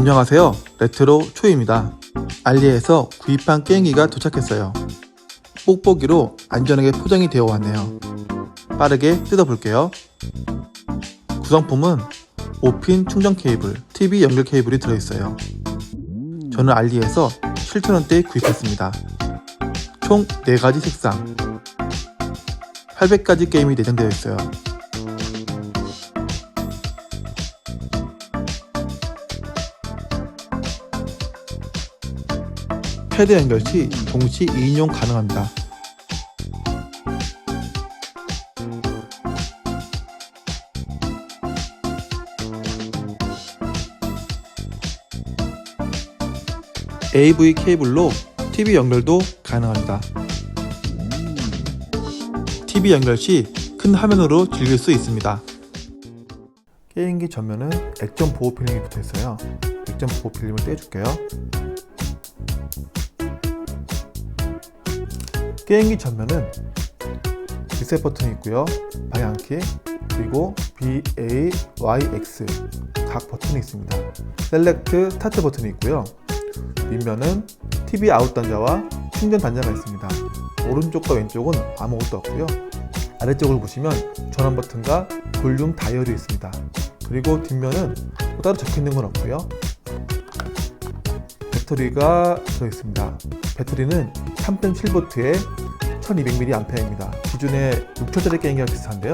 안녕하세요. 레트로 초입니다. 알리에서 구입한 게임기가 도착했어요. 뽁뽁이로 안전하게 포장이 되어 왔네요. 빠르게 뜯어볼게요. 구성품은 5핀 충전 케이블, TV 연결 케이블이 들어있어요. 저는 알리에서 7,000원대에 구입했습니다. 총 4가지 색상, 800가지 게임이 내장되어 있어요. 패드 연결 시 동시 2인용 가능합니다. AV 케이블로 TV 연결도 가능합니다. TV 연결 시 큰 화면으로 즐길 수 있습니다. 게임기 전면은 액정 보호 필름이 붙어 있어요. 액정 보호 필름을 떼줄게요. 게임기 전면은 리셋 버튼이 있고요. 방향키 그리고 B, A, Y, X 각 버튼이 있습니다. 셀렉트 스타트 버튼이 있고요. 윗면은 TV 아웃 단자와 충전 단자가 있습니다. 오른쪽과 왼쪽은 아무것도 없고요. 아래쪽을 보시면 전원 버튼과 볼륨 다이얼이 있습니다. 그리고 뒷면은 뭐 따로 적혀 있는 건 없고요. 배터리가 들어있습니다. 배터리는 3.7V에 1200mAh입니다. 기존의 6천짜리 게임기랑 비슷한데요.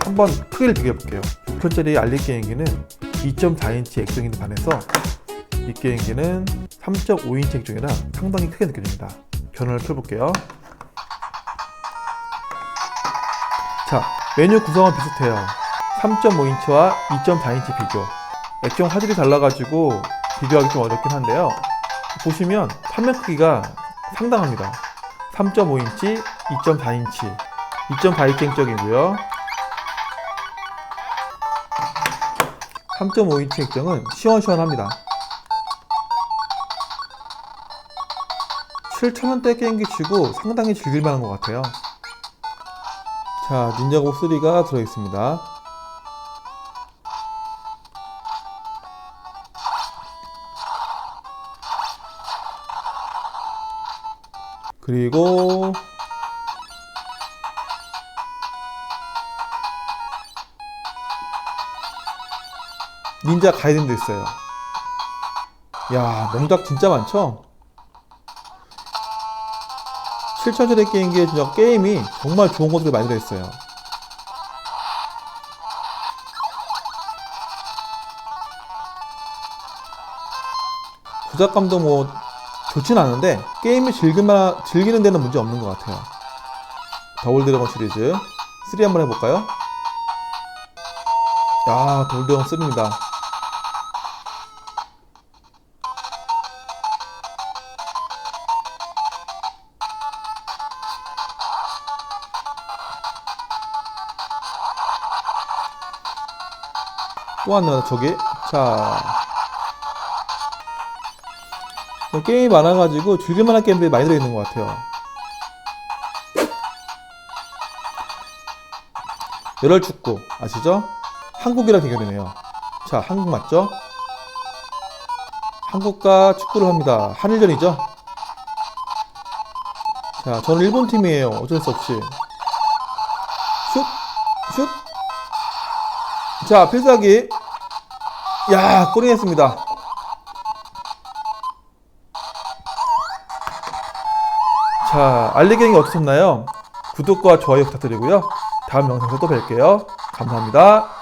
한번 크기를 비교해 볼게요. 6천짜리 알리 게임기는 2.4인치 액정에 반해서 이 게임기는 3.5인치 액정이라 상당히 크게 느껴집니다. 견원을 펴볼게요. 자, 메뉴 구성은 비슷해요. 3.5인치와 2.4인치 비교. 액정 화질이 달라가지고 비교하기 좀 어렵긴 한데요. 보시면 화면 크기가 상당합니다. 3.5인치, 2.4인치, 2.4인치 액정이고요. 3.5인치 액정은 시원시원합니다. 7,000원대 게임기 치고 상당히 즐길만한 것 같아요. 자, 닌자고 3가 들어있습니다. 그리고 닌자 가이든도 있어요. 야, 명작 진짜 많죠? 7천짜리 게임기에 진짜 게임이 정말 좋은 것들이 많이 들어있어요. 조작감도 뭐 좋진 않은데 게임을 즐기만, 즐기는 데는 문제 없는 것 같아요. 더블 드래곤 시리즈 3 한번 해볼까요? 야, 더블 드래곤 3입니다. 또 왔네요, 저기. 자. 뭐 게임이 많아가지고 즐길 만한 게임들이 많이 들어있는 것 같아요. 열혈 축구 아시죠? 한국이랑 대결이네요. 자, 한국 맞죠? 한국과 축구를 합니다. 한일전이죠? 자, 저는 일본 팀이에요. 어쩔 수 없이. 슛! 슛! 자, 필살기. 야, 골이 했습니다. 자, 알리갱이 어떠셨나요? 구독과 좋아요 부탁드리고요. 다음 영상에서 또 뵐게요. 감사합니다.